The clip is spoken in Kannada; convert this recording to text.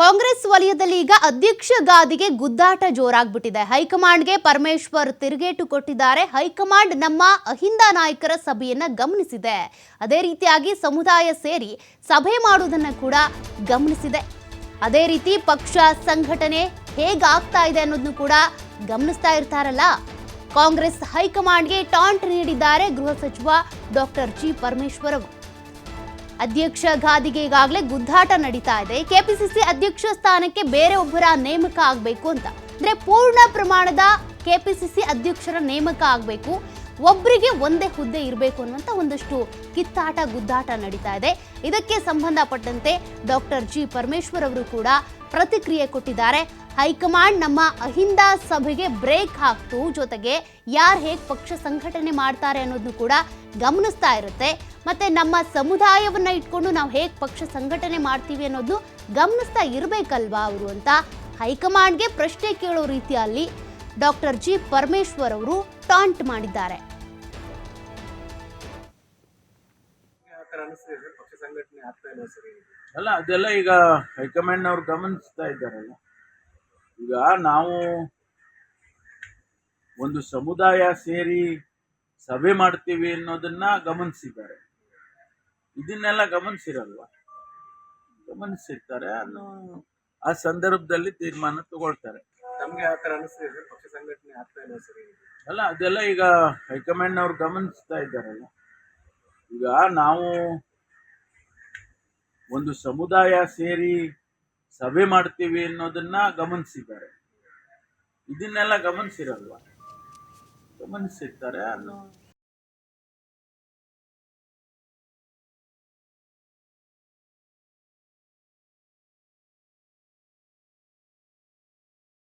ಕಾಂಗ್ರೆಸ್ ವಲಯದಲ್ಲಿ ಈಗ ಅಧ್ಯಕ್ಷ ಗಾದಿಗೆ ಗುದ್ದಾಟ ಜೋರಾಗ್ಬಿಟ್ಟಿದೆ. ಹೈಕಮಾಂಡ್ಗೆ ಪರಮೇಶ್ವರ್ ತಿರುಗೇಟು ಕೊಟ್ಟಿದ್ದಾರೆ. ಹೈಕಮಾಂಡ್ ನಮ್ಮ ಅಹಿಂದ ನಾಯಕರ ಸಭೆಯನ್ನ ಗಮನಿಸಿದೆ. ಅದೇ ರೀತಿಯಾಗಿ ಸಮುದಾಯ ಸೇರಿ ಸಭೆ ಮಾಡುವುದನ್ನ ಕೂಡ ಗಮನಿಸಿದೆ. ಅದೇ ರೀತಿ ಪಕ್ಷ, ಸಂಘಟನೆ ಹೇಗಾಗ್ತಾ ಇದೆ ಅನ್ನೋದನ್ನು ಕೂಡ ಗಮನಿಸ್ತಾ ಇರ್ತಾರಲ್ಲ. ಕಾಂಗ್ರೆಸ್ ಹೈಕಮಾಂಡ್ಗೆ ಟಾಂಟ್ ನೀಡಿದ್ದಾರೆ ಗೃಹ ಸಚಿವ ಡಾಕ್ಟರ್ ಜಿ ಪರಮೇಶ್ವರ್ ಅಧ್ಯಕ್ಷ ಗಾದಿಗೆ ಈಗಾಗಲೇ ಗುದ್ದಾಟ ನಡೀತಾ ಇದೆ. ಕೆಪಿಸಿಸಿ ಅಧ್ಯಕ್ಷ ಸ್ಥಾನಕ್ಕೆ ಬೇರೆ ಒಬ್ಬರ ನೇಮಕ ಆಗಬೇಕು ಅಂತ. ಅಂದ್ರೆ ಪೂರ್ಣ ಪ್ರಮಾಣದ ಕೆಪಿಸಿಸಿ ಅಧ್ಯಕ್ಷರ ನೇಮಕ ಆಗಬೇಕು. ಒಬ್ಬರಿಗೆ ಒಂದೇ ಹುದ್ದೆ ಇರಬೇಕು ಅನ್ನುವಂತ ಒಂದಷ್ಟು ಕಿತ್ತಾಟ, ಗುದ್ದಾಟ ನಡೀತಾ ಇದೆ. ಇದಕ್ಕೆ ಸಂಬಂಧಪಟ್ಟಂತೆ ಡಾಕ್ಟರ್ ಜಿ ಪರಮೇಶ್ವರ್ ಅವರು ಕೂಡ ಪ್ರತಿಕ್ರಿಯೆ ಕೊಟ್ಟಿದ್ದಾರೆ. ಹೈಕಮಾಂಡ್ ನಮ್ಮ ಅಹಿಂದ ಸಭೆಗೆ ಬ್ರೇಕ್ ಹಾಕ್ತು. ಜೊತೆಗೆ ಯಾರು ಹೇಗೆ ಪಕ್ಷ ಸಂಘಟನೆ ಮಾಡ್ತಾರೆ ಅನ್ನೋದನ್ನು ಕೂಡ ಗಮನಿಸ್ತಾ ಇರುತ್ತೆ. ಮತ್ತೆ ನಮ್ಮ ಸಮುದಾಯವನ್ನು ಇಟ್ಕೊಂಡು ನಾವು ಹೇಗೆ ಪಕ್ಷ ಸಂಘಟನೆ ಮಾಡ್ತೀವಿ ಅನ್ನೋದು ಗಮನಿಸ್ತಾ ಇರಬೇಕಲ್ವಾ ಅವರು ಅಂತ ಹೈಕಮಾಂಡ್ಗೆ ಪ್ರಶ್ನೆ ಕೇಳೋ ರೀತಿಯಲ್ಲಿ ಡಾಕ್ಟರ್ ಜಿ ಪರಮೇಶ್ವರ್ ಅವರು ಟಾಂಟ್ ಮಾಡಿದ್ದಾರೆ. ಅಲ್ಲ ಅದೆಲ್ಲ ಈಗ ಹೈಕಮಾಂಡ್ ಅವ್ರು ಗಮನಿಸ್ತಾ ಇದ್ದಾರಲ್ಲ. ಈಗ ನಾವು ಒಂದು ಸಮುದಾಯ ಸೇರಿ ಸಭೆ ಮಾಡ್ತೀವಿ ಅನ್ನೋದನ್ನ ಗಮನಿಸಿದ್ದಾರೆ. ಇದನ್ನೆಲ್ಲ ಗಮನಿಸಿರಲ್ವ? ಗಮನಿಸಿರ್ತಾರೆ ಅನ್ನೋ ಆ ಸಂದರ್ಭದಲ್ಲಿ ತೀರ್ಮಾನ ತಗೊಳ್ತಾರೆ. ನಮಗೆ ಆ ಥರ ಅನಿಸ್ತಿದೆ ಪಕ್ಷ ಸಂಘಟನೆ ಆಗ್ತಾ ಇಲ್ಲ ಸರ್. ಅಲ್ಲ ಅದೆಲ್ಲ ಈಗ ಹೈಕಮಾಂಡ್ ಅವ್ರು ಗಮನಿಸ್ತಾ ಇದ್ದಾರಲ್ಲ. ಈಗ ನಾವು ಒಂದು ಸಮುದಾಯ ಸೇರಿ ಸಭೆ ಮಾಡ್ತೀವಿ ಅನ್ನೋದನ್ನ ಗಮನಿಸಿದ್ದಾರೆ. ಇದನ್ನೆಲ್ಲ ಗಮನಿಸಿರಲ್ವಾ? ಗಮನಿಸಿರ್ತಾರೆ ಅನ್ನೋ